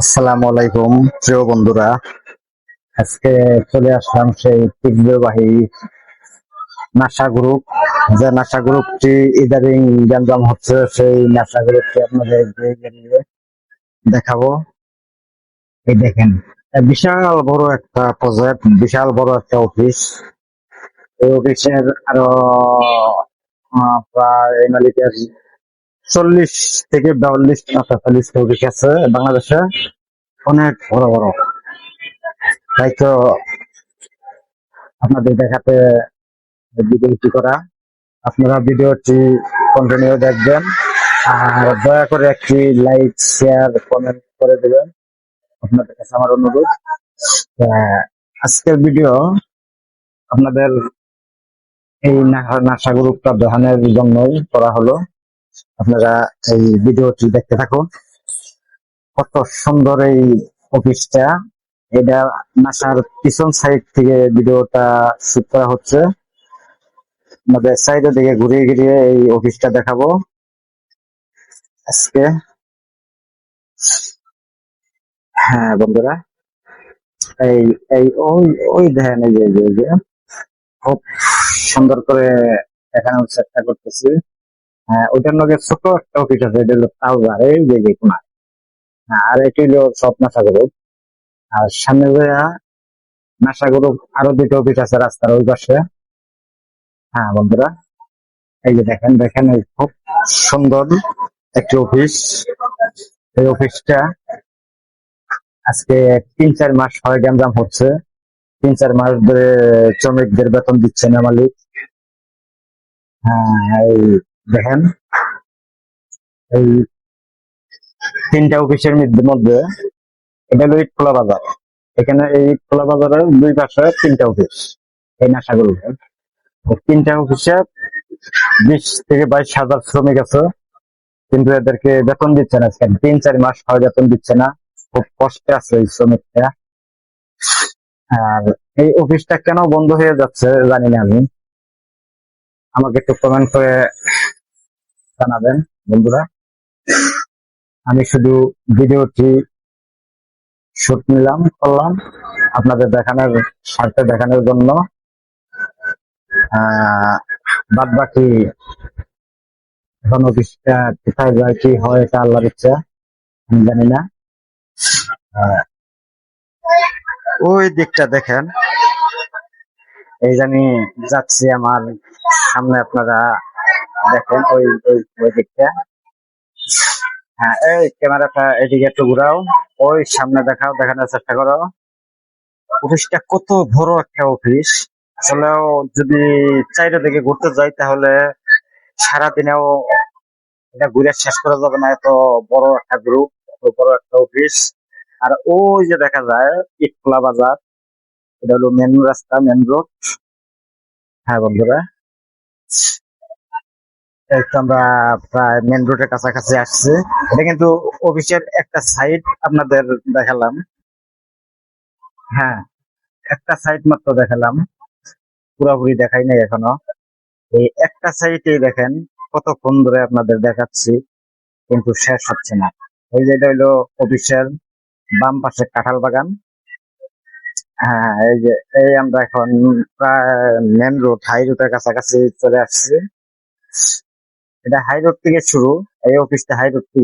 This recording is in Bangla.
আসসালামু আলাইকুম, প্রিয় বন্ধুরা। আজকে চলে আসলাম সেই তীব্রবাহী নাসা গ্রুপ যে নাসা গ্রুপটি ইদারিং গ্যাঞ্জাম হচ্ছে, সেই নাসা গ্রুপটি আপনাদের দেখাবো। এই দেখেন বিশাল বড় একটা প্রজেক্ট বিশাল বড় একটা অফিস এই অফিসের আরও প্রায় মালিকের চল্লিশ থেকে বিয়াল্লিশটা তেতাল্লিশটা অফিস আছে বাংলাদেশে। অনেক বড় বড়। তাই তো আপনাদের দেখাতে ভিডিওটি করা। আপনারা ভিডিওটি কন্টিনিউ দেখবেন। আর দয়া করে একটি লাইক শেয়ার কমেন্ট করে দেবেন। আপনাদের কাছে আমার অনুরোধ। আজকের ভিডিও আপনাদের এই নাসা গ্রুপটা দেখানোর জন্যই করা হলো। আপনারা এই ভিডিওটি দেখতে থাকুন। কত সুন্দর এই অফিসটা। এটা নাসার পিছন সাইড থেকে ভিডিওটা শুট করা হচ্ছে। আমাদের সাইডের দিকে ঘুরিয়ে ঘুরিয়ে এই অফিসটা দেখাবো। আজকে। হ্যাঁ বন্ধুরা। এই এই, ওই ওই দেখেন এই যে খুব সুন্দর করে দেখানোর চেষ্টা করতেছি। ওইটার লগে ছোট একটা অফিস আছে এটা হলো তালবার এই যে যে হ্যাঁ, আর এটি হলো সব নাসা গ্রুপ। আর সামনে যাইয়া নাসা গ্রুপ আরও দুটো অফিস আছে রাস্তার ওই পাশে। হ্যাঁ বন্ধুরা এই যে দেখেন দেখেন এই খুব সুন্দর একটি অফিস এই অফিসটা আজকে তিন চার মাস হয় গ্যাঞ্জাম হচ্ছে। তিন চার মাস ধরে শ্রমিকদের বেতন দিচ্ছে না মালিক। হ্যাঁ এই দেখেন। এই তিনটা অফিসের মধ্যে এটা হলো ইটখোলা বাজার। এখানে এই ইটখোলা বাজারের দুই পাশে তিনটা অফিস। এই নাশাগুলো তিনটা অফিসে বিশ থেকে বাইশ হাজার শ্রমিক আছে। কিন্তু এদেরকে বেতন দিচ্ছে না তিন, চার মাস হয় বেতন দিচ্ছে না। খুব কষ্টে আছে এই শ্রমিকটা। আর এই অফিসটা কেন বন্ধ হয়ে যাচ্ছে জানি না আমি। আমাকে একটু কমেন্ট করে জানাবেন, বন্ধুরা। আমি শুধু ভিডিওটি শুট নিলাম, করলাম। আপনাদের দেখানোর স্বার্থে দেখানোর জন্য বাদ বাকি কোথায় যায়, কি হয়, এটা আল্লাহর ইচ্ছা, আমি জানি না। ওই দিকটা দেখেন। এই জানি যাচ্ছি আমার সামনে আপনারা দেখেন ওই ওই ওই দিকটা। হ্যাঁ এই ক্যামেরাটা এদিকে একটু ঘুরাও। ওই সামনে দেখাও, দেখানোর চেষ্টা করো। অফিসটা কত বড় একটা অফিস। আসলেও যদি চাইরে দিকে ঘুরতে যাই তাহলে সারাদিনেও এটা ঘুরে শেষ করা যাবে না। এত বড় একটা গ্রুপ এত বড় একটা অফিস। আর ওই যে দেখা যায়, ইটখোলা বাজার। এটা হলো মেন রাস্তা মেন রোড হ্যাঁ বন্ধুরা। তো আমরা প্রায় মেন রোডের কাছাকাছি আসছি। এটা কিন্তু অফিসের একটা সাইড আপনাদের দেখালাম। হ্যাঁ একটা সাইড মাত্র দেখালাম। পুরোপুরি দেখাই নাই এখনও। এই একটা সাইডেই দেখেন, কতক্ষণ ধরে আপনাদের দেখাচ্ছি, কিন্তু শেষ হচ্ছে না। এই যে এটা হলো অফিসের বাম পাশে কাঁঠাল বাগান। হ্যাঁ এই যে, এই আমরা এখন প্রায় মেন রোড হাই রোডের কাছাকাছি চলে আসছি। এটা হাই রোড থেকে শুরু এই অফিস টা হাই রোড থেকে